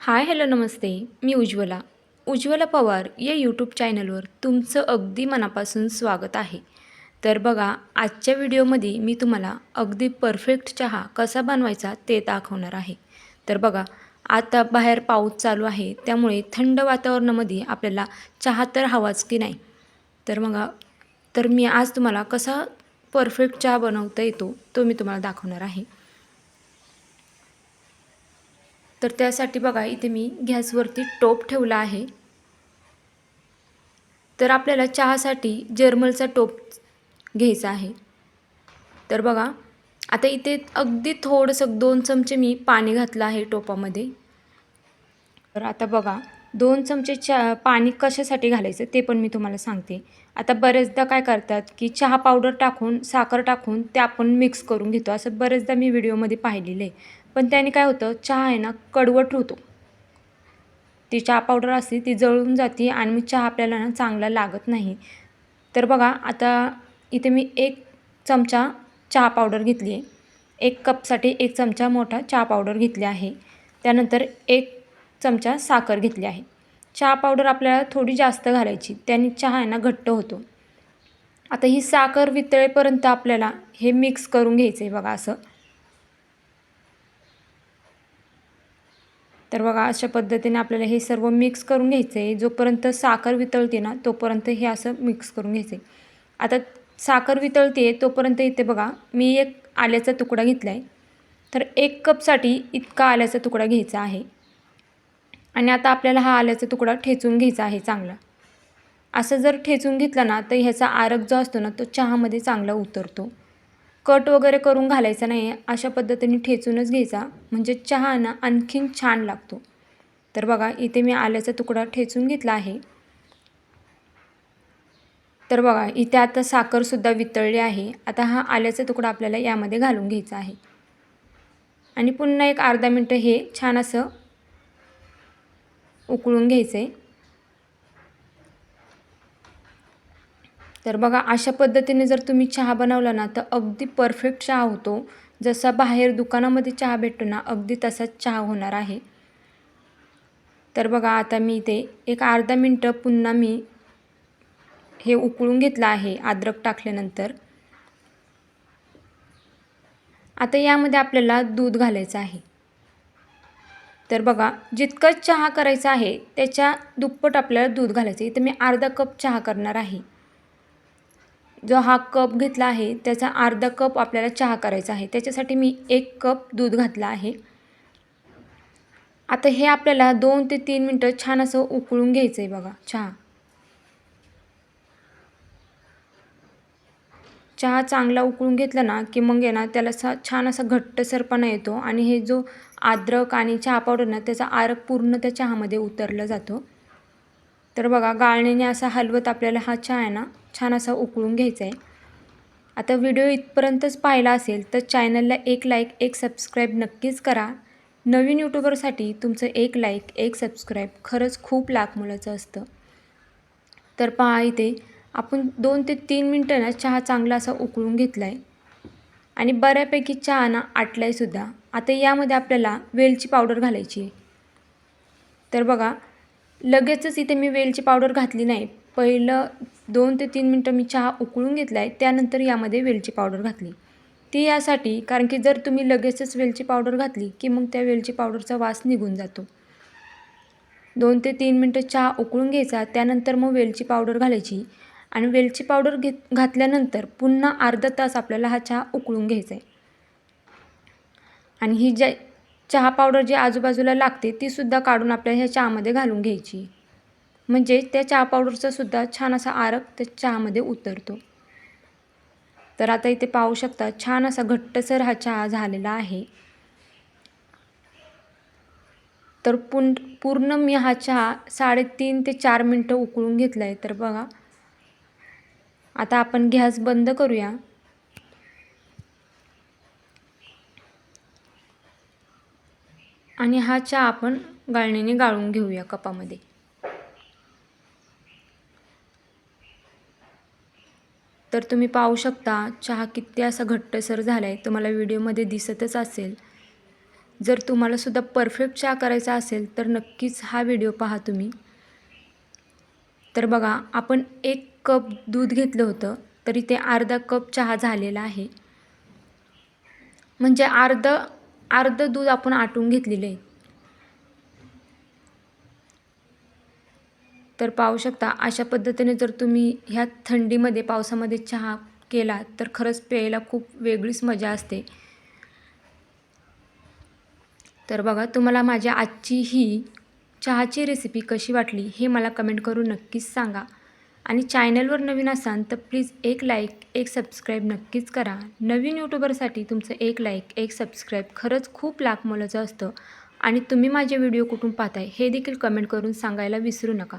हाय hello नमस्ते. मी उज्ज्वला. उज्ज्वला पवार या यूट्यूब चॅनलवर तुमचं अगदी मनापासून स्वागत आहे. तर बघा आजच्या व्हिडिओमध्ये मी तुम्हाला अगदी परफेक्ट चहा कसा बनवायचा ते दाखवणार आहे. तर बघा आता बाहेर पाऊस चालू आहे त्यामुळे थंड वातावरणामध्ये आपल्याला चहा तर हवाच की नाही? तर मग तर मी आज तुम्हाला कसा परफेक्ट चहा बनवता येतो तो मी तुम्हाला दाखवणार आहे. तर त्यासाठी बघा इथे मी गॅसवरती टोप ठेवला आहे. तर आपल्याला चहासाठी जर्मलचा टोप घ्यायचा आहे. तर बघा आता इथे अगदी थोडंसं दोन चमचे मी पाणी घातलं आहे टोपामध्ये. तर आता बघा दोन चमचे चहा पाणी कशासाठी घालायचं ते पण मी तुम्हाला सांगते. आता बरेचदा काय करतात की चहा पावडर टाकून साखर टाकून ते आपण मिक्स करून घेतो. असं बरेचदा मी व्हिडिओमध्ये पाहिलेलं आहे. पण त्याने काय होतं चहा आहे ना कडवट होतो. ती चहा पावडर असते ती जळून जाते आणि मग चहा आपल्याला ना चांगला लागत नाही. तर बघा आता इथे मी एक चमचा चहा पावडर घेतली आहे. एक कपसाठी एक चमचा मोठा चहा पावडर घेतली आहे. त्यानंतर एक चमचा साखर घेतली आहे. चहा पावडर आपल्याला थोडी जास्त घालायची त्याने चहा आहे ना घट्ट होतो. आता ही साखर वितळेपर्यंत आपल्याला हे मिक्स करून घ्यायचं आहे बघा असं. तर बघा अशा पद्धतीने आपल्याला हे सर्व मिक्स करून घ्यायचं आहे जोपर्यंत साखर वितळते ना तोपर्यंत हे असं मिक्स करून घ्यायचं आहे आता साखर वितळते तोपर्यंत इथे बघा मी एक आल्याचा तुकडा घेतला आहे तर एक कपसाठी इतका आल्याचा तुकडा घ्यायचा आहे. आणि आता आपल्याला हा आल्याचा तुकडा ठेचून घ्यायचा आहे चांगला. असं जर ठेचून घेतला ना तर ह्याचा आरक जो असतो ना तो चहामध्ये चांगला उतरतो. कट वगैरे करून घालायचा नाही अशा पद्धतीने ठेचूनच घ्यायचा. म्हणजे चहा ना आणखीन छान लागतो. तर बघा इथे मी आल्याचा तुकडा ठेचून घेतला आहे. तर बघा इथे आता साखरसुद्धा वितळली आहे. आता हा आल्याचा तुकडा आपल्याला यामध्ये घालून घ्यायचा आहे. आणि पुन्हा एक अर्धा मिनटं हे छान असं उकळून घ्यायचं आहे तर बघा अशा पद्धतीने जर तुम्ही चहा बनवला ना तर अगदी परफेक्ट चहा होतो. जसा बाहेर दुकानामध्ये चहा भेटतो ना अगदी तसाच चहा होणार आहे. तर बघा आता मी इथे एक अर्धा मिनटं पुन्हा मी हे उकळून घेतलं आहे अद्रक टाकल्यानंतर. आता यामध्ये आपल्याला दूध घालायचं आहे. तर बघा जितकं चहा करायचा आहे त्याच्या दुप्पट आपल्याला दूध घालायचं इथं मी अर्धा कप चहा करणार आहे. जो हा कप घेतला आहे त्याचा अर्धा कप आपल्याला चहा करायचा आहे. त्याच्यासाठी मी एक कप दूध घातला आहे. आता हे आपल्याला दोन ते तीन मिनटं छान असं उकळून घ्यायचं आहे बघा. चहा. चहा चांगला उकळून घेतला ना की मग आहे ना त्याला सा छान असा घट्टसरपणा येतो आणि हे जो आद्रक आणि चहा पावडर ना त्याचा आरक पूर्ण त्या चहामध्ये उतरला जातो. तर बघा गाळणीने असा हलवत आपल्याला हा चहा आहे ना छान असा उकळून घ्यायचा आहे आता व्हिडिओ इथपर्यंतच पाहिला असेल तर चॅनलला एक लाईक एक सबस्क्राईब नक्कीच करा. नवीन यूट्यूबरसाठी तुमचं एक लाईक एक सबस्क्राईब खरंच खूप लाख मुलाचं असतं. तर पहा इथे आपण दोन ते तीन मिनटं ना चहा चांगला असा उकळून घेतला आहे आणि बऱ्यापैकी चहा ना आटला आहे सुद्धा. आता यामध्ये आपल्याला वेलची पावडर घालायची. आहे तर बघा लगेचच इथे मी वेलची पावडर घातली नाही पहिलं दोन ते तीन मिनटं मी चहा उकळून घेतला आहे त्यानंतर यामध्ये वेलची पावडर घातली. ती यासाठी कारण की जर तुम्ही लगेचच वेलची पावडर घातली की मग त्या वेलची पावडरचा वास निघून जातो. दोन ते तीन मिनटं चहा उकळून घ्यायचा त्यानंतर मग वेलची पावडर घालायची आणि वेलची पावडर घेत घातल्यानंतर पुन्हा अर्धा तास आपल्याला हा चहा उकळून घ्यायचा आहे आणि ही ज्या चहा पावडर जी आजूबाजूला लागते तीसुद्धा काढून आपल्या ह्या चहामध्ये घालून घ्यायची. म्हणजे त्या चहा पावडरचा सुद्धा छान असा आरक त्या चहामध्ये उतरतो. तर आता इथे पाहू शकता छान असा घट्टसर हा चहा झालेला आहे. तर पुन पूर्ण मी हा चहा साडेतीन ते चार मिनटं उकळून घेतला आहे तर बघा आता आपण गॅस बंद करूया. आणि हा चहा आपण गाळणीने गाळून घेऊया कपामध्ये. तर तुम्ही पाहू शकता चहा किती असा घट्टसर झाला आहे तुम्हाला व्हिडिओमध्ये दिसतच असेल. जर तुम्हालासुद्धा परफेक्ट चहा करायचा असेल तर नक्कीच हा व्हिडिओ पहा तुम्ही. तर बघा आपण एक कप दूध घेतलं होतं तरी ते अर्धा कप चहा झालेला आहे. म्हणजे अर्ध अर्ध दूध आपण आटून घेतलेलं आहे. तर पाहू शकता अशा पद्धतीने जर तुम्ही ह्या थंडीमध्ये पावसामध्ये चहा केला तर खरंच प्यायला खूप वेगळीच मजा असते. तर बघा तुम्हाला माझ्या आजची ही चहाची रेसिपी कशी वाटली हे मला कमेंट करून नक्कीच सांगा. आणि चॅनलवर नवीन असाल तर प्लीज एक लाईक एक सबस्क्राईब नक्कीच करा. नवीन यूट्यूबरसाठी तुमचं एक लाईक एक सबस्क्राईब खरंच खूप लाख मोलाचं असतं. आणि तुम्ही माझे व्हिडिओ कुठून पाहताय हे देखील कमेंट करून सांगायला विसरू नका.